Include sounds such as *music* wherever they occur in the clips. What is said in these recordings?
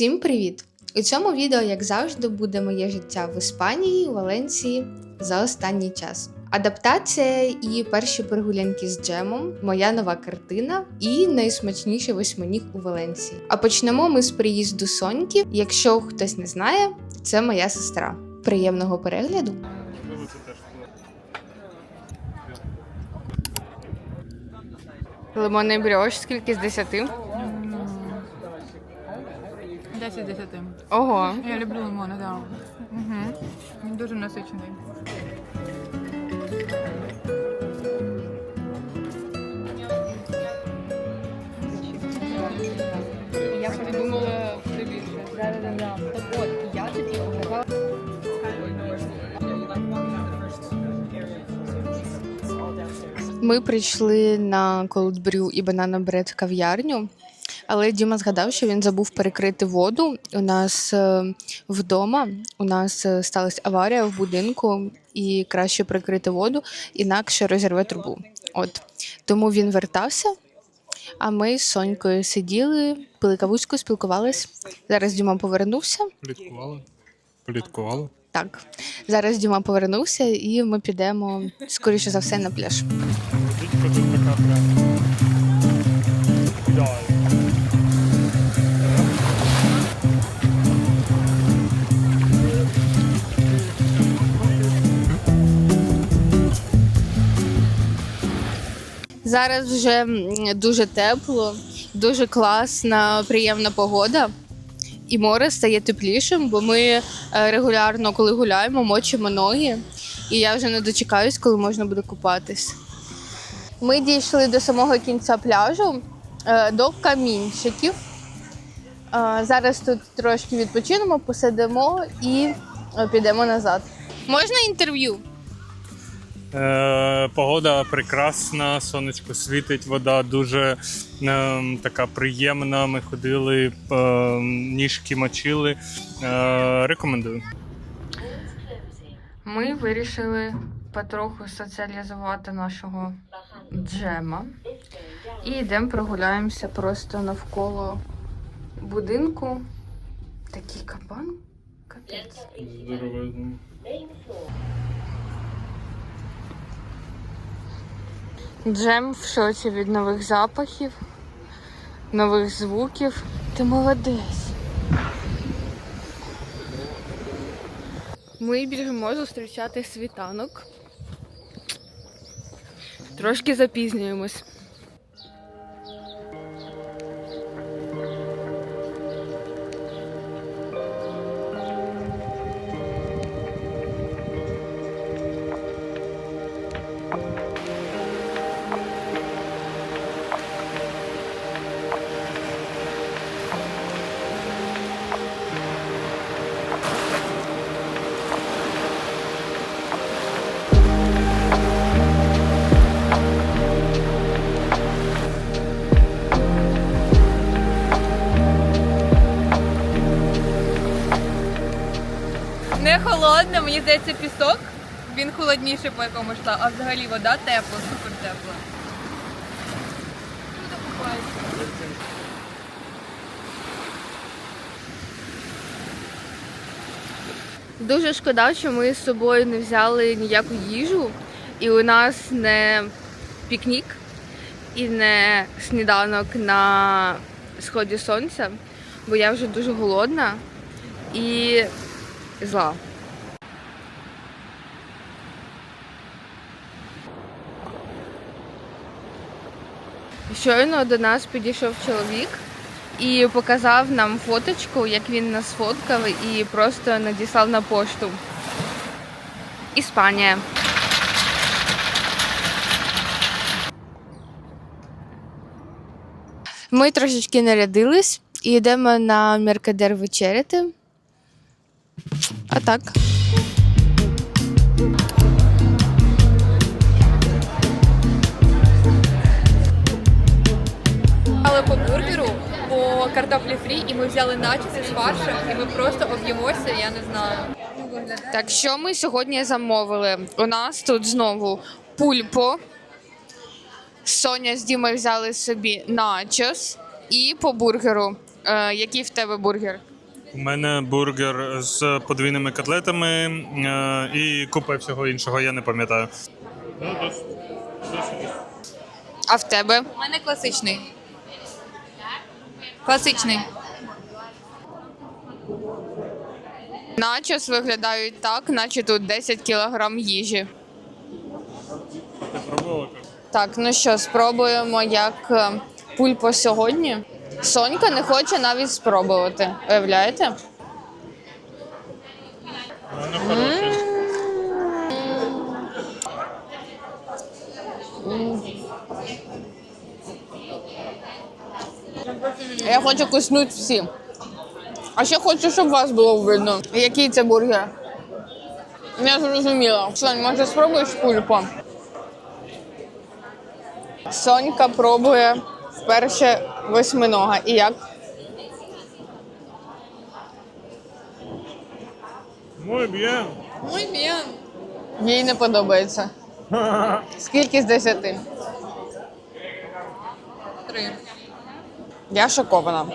Всім привіт! У цьому відео, як завжди, буде моє життя в Іспанії, Валенції за останній час. Адаптація і перші прогулянки з джемом, моя нова картина і найсмачніший восьминіг у Валенції. А почнемо ми з приїзду Соньки. Якщо хтось не знає, це моя сестра. Приємного перегляду! Лимонний бріош, скільки з десяти? 10 10. Ого. Я люблю лимони, так. Угу. Він дуже насичений. Я собі думала все більше. Так от, я тоді обрала. Ми прийшли на колдбрю і бананобред кав'ярню, але Діма згадав, що він забув перекрити воду. У нас е, вдома у нас е, сталася аварія в будинку, і краще прикрити воду, інакше розірве трубу. От тому він вертався. А ми з Сонькою сиділи, пили кавуську, спілкувались. Зараз Діма повернувся. Пліткували. Пліткували. Так, зараз Діма повернувся, і ми підемо скоріше за все на пляж. Тут така. Зараз вже дуже тепло, дуже класна, приємна погода. І море стає теплішим, бо ми е, регулярно, коли гуляємо, мочимо ноги. І я вже не дочекаюсь, коли можна буде купатись. Ми дійшли до самого кінця пляжу, е, до камінчиків. Е, Зараз тут трошки відпочинемо, посидимо і підемо назад. Можна інтерв'ю? Е, погода прекрасна, сонечко світить, вода дуже е, така приємна. Ми ходили, е, ніжки мочили. Е, рекомендую. Ми вирішили потроху соціалізувати нашого джема. І йдемо прогуляємося просто навколо будинку. Такий кабан. Капець. Здоровезно. Джем в шоці від нових запахів, нових звуків. Ти молодець. Ми біжимо зустрічати світанок. Трошки запізнюємось. Мені здається, пісок. Він холодніший по якомусь та, а взагалі вода тепла, супер тепла. Дуже шкода, що ми з собою не взяли ніяку їжу, і у нас не пікнік і не сніданок на сході сонця, бо я вже дуже голодна і зла. Щойно до нас підійшов чоловік і показав нам фоточку, як він нас фоткав і просто надіслав на пошту. Іспанія. Ми трошечки нарядились і йдемо на Меркадер вечеряти. А так. Картоплі фрі, і ми взяли начоси з фаршем, і ми просто об'ємося, я не знаю. Так, що ми сьогодні замовили? У нас тут знову пульпо. Соня з Дімою взяли собі начос і по бургеру. Е, який в тебе бургер? У мене бургер з подвійними котлетами е, і купа всього іншого, я не пам'ятаю. А в тебе? У мене класичний. Класичний. Начос виглядають так, наче тут 10 кілограм їжі. Так, ну що, спробуємо, як е, пульпо сьогодні. Сонька не хоче навіть спробувати. Уявляєте? Воно Я хочу куснути всі. А ще хочу, щоб вас було видно. Який це бургер? Не зрозуміла. Сонь, може спробуєш пульпо? Сонька пробує вперше восьминога. І як? Muy bien. Мой bien. Їй не подобається. *laughs* Скільки з десяти? Три. Я шокована.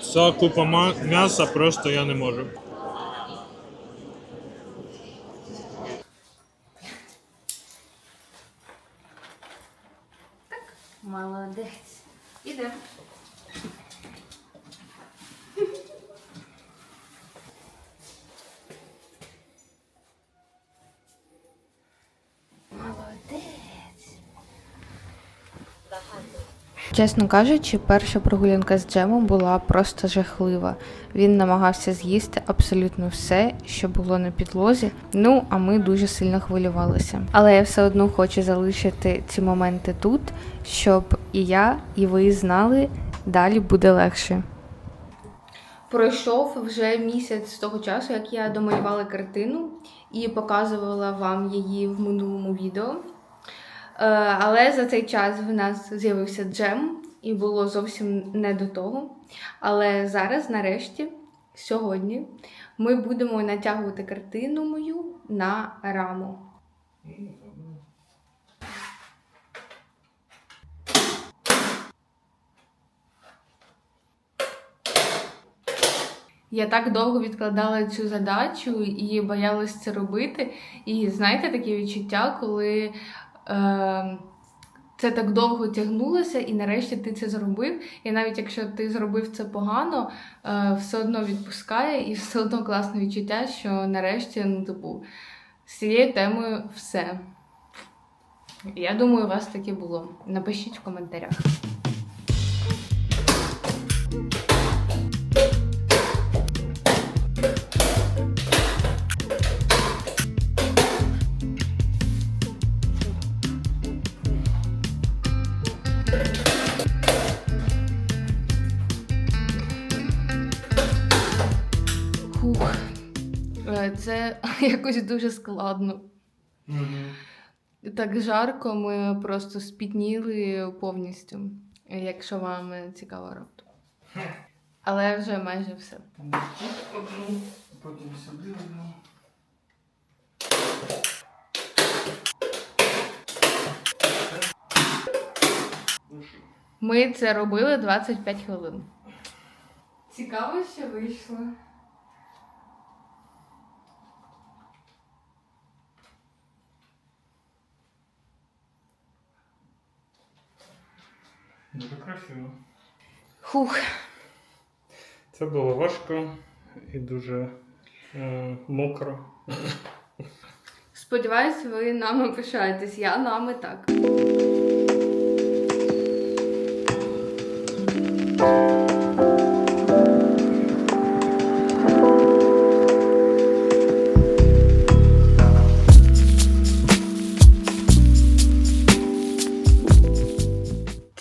Вся купа м'яса просто я не можу. Молодець. Іде. Молодець. Чесно кажучи, перша прогулянка з Джемом була просто жахлива. Він намагався з'їсти абсолютно все, що було на підлозі. Ну а ми дуже сильно хвилювалися. Але я все одно хочу залишити ці моменти тут, щоб і я, і ви знали, далі буде легше. Пройшов вже місяць з того часу, як я домалювала картину і показувала вам її в минулому відео. Е, Але за цей час в нас з'явився джем, і було зовсім не до того. Але зараз, нарешті, сьогодні, ми будемо натягувати картину мою на раму. Я так довго відкладала цю задачу і боялась це робити. І знаєте, таке відчуття, коли це так довго тягнулося, і нарешті ти це зробив. І навіть якщо ти зробив це погано, е, все одно відпускає, і все одно класне відчуття, що нарешті, ну, типу, з цією темою все. Я думаю, у вас таке було. Напишіть в коментарях. *laughs* якось дуже складно. Так жарко, ми просто спітніли повністю, якщо вам цікаво раптом. Але вже майже все. Одну, потім сюди одну. Ми це робили 25 хвилин. Цікаво, що вийшло. Дуже красиво. Хух. Це було важко і дуже е, мокро. Сподіваюсь, ви нами пишаєтесь. Я нами так.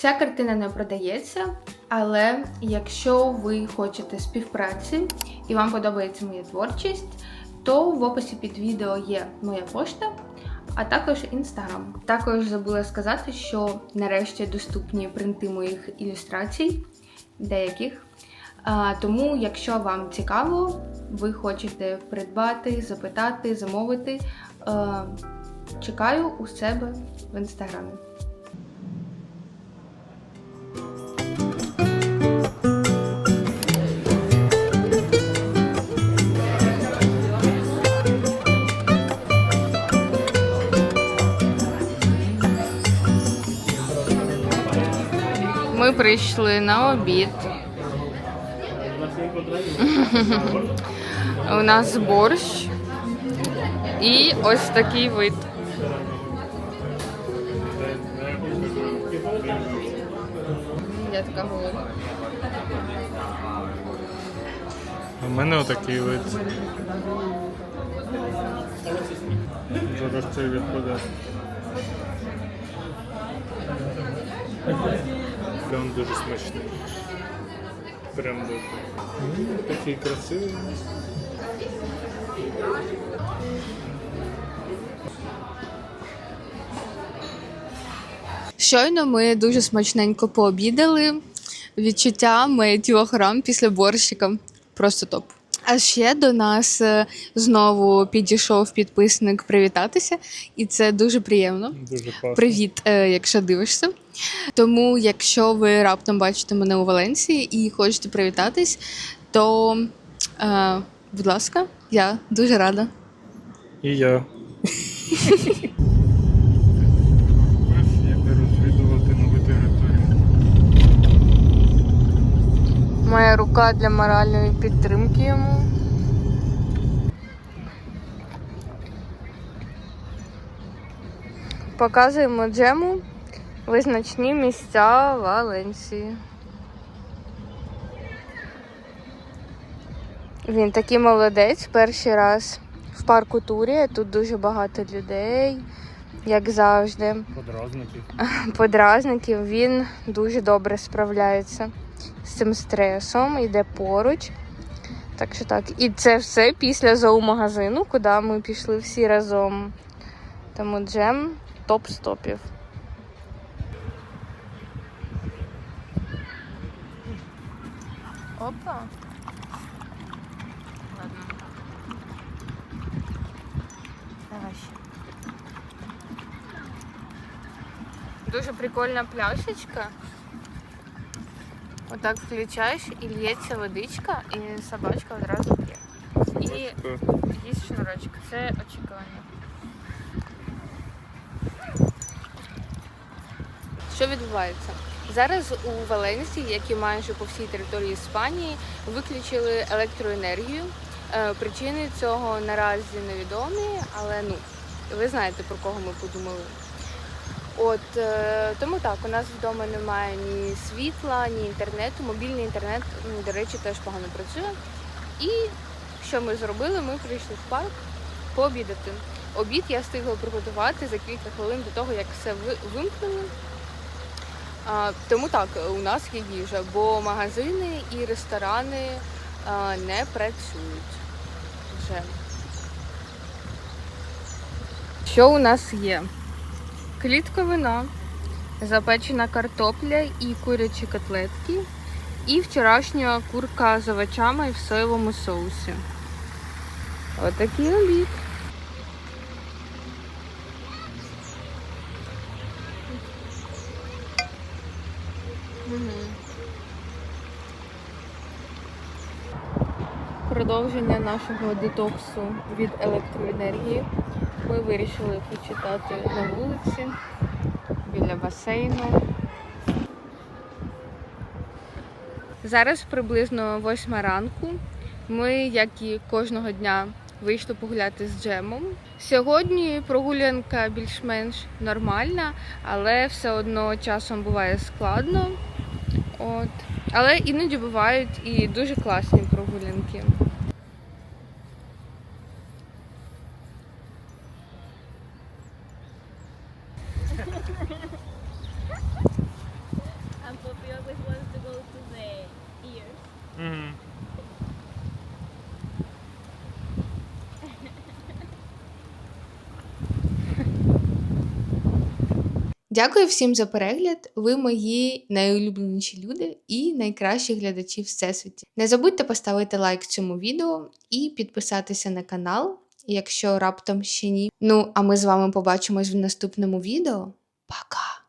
Ця картина не продається, але якщо ви хочете співпраці і вам подобається моя творчість, то в описі під відео є моя пошта, а також інстаграм. Також забула сказати, що нарешті доступні принти моїх ілюстрацій, деяких. А, тому, якщо вам цікаво, ви хочете придбати, запитати, замовити, е, чекаю у себе в інстаграмі. Прийшли на обід. *laughs* У нас борщ і ось такий вид. Я така голодна. У мене отакий вид. Зараз це відпаде. Прям дуже смачний. Прям дуже. Такий красивий. Щойно ми дуже смачненько пообідали. Відчуття метіохрам після борщика. Просто топ. А ще до нас е, знову підійшов підписник привітатися, і це дуже приємно. Дуже класно. Привіт, е, якщо дивишся. Тому, якщо ви раптом бачите мене у Валенції і хочете привітатись, то, е, будь ласка, я дуже рада. І я. *laughs* Як розвідувати нові території. Моя рука для моральної підтримки йому. Показуємо джему визначні місця Валенції. Він такий молодець, перший раз в парку Турія. Тут дуже багато людей, як завжди Подразники. подразників, він дуже добре справляється з цим стресом, йде поруч. Так що так. І це все після зоомагазину, куди ми пішли всі разом. Тому джем топ-стопів. Опа. Ладно. Давай ще. Дуже прикольна пляшечка. Отак включаєш і лється водичка, і собачка одразу п'є. І їсть шнурочок. Це очікування. Що відбувається? Зараз у Валенсії, як і майже по всій території Іспанії, виключили електроенергію. Е, Причини цього наразі невідомі, але ну ви знаєте про кого ми подумали. От е, тому так, у нас вдома немає ні світла, ні інтернету. Мобільний інтернет, до речі, теж погано працює. І що ми зробили? Ми прийшли в парк пообідати. Обід я встигла приготувати за кілька хвилин до того, як все вимкнули. А, тому так, у нас є їжа, бо магазини і ресторани а, не працюють вже. Що у нас є? Клітковина, запечена картопля і курячі котлетки, і вчорашня курка з овочами в соєвому соусі. Отакий обід. Продовження нашого детоксу від електроенергії. Ми вирішили почитати на вулиці біля басейну. Зараз приблизно восьма ранку. Ми, як і кожного дня, вийшли погуляти з джемом. Сьогодні прогулянка більш-менш нормальна, але все одно часом буває складно. От. Але іноді бувають і дуже класні прогулянки. Дякую всім за перегляд. Ви мої найулюбленіші люди і найкращі глядачі всесвіті. Не забудьте поставити лайк цьому відео і підписатися на канал, якщо раптом ще ні. Ну, а ми з вами побачимось в наступному відео. Пока!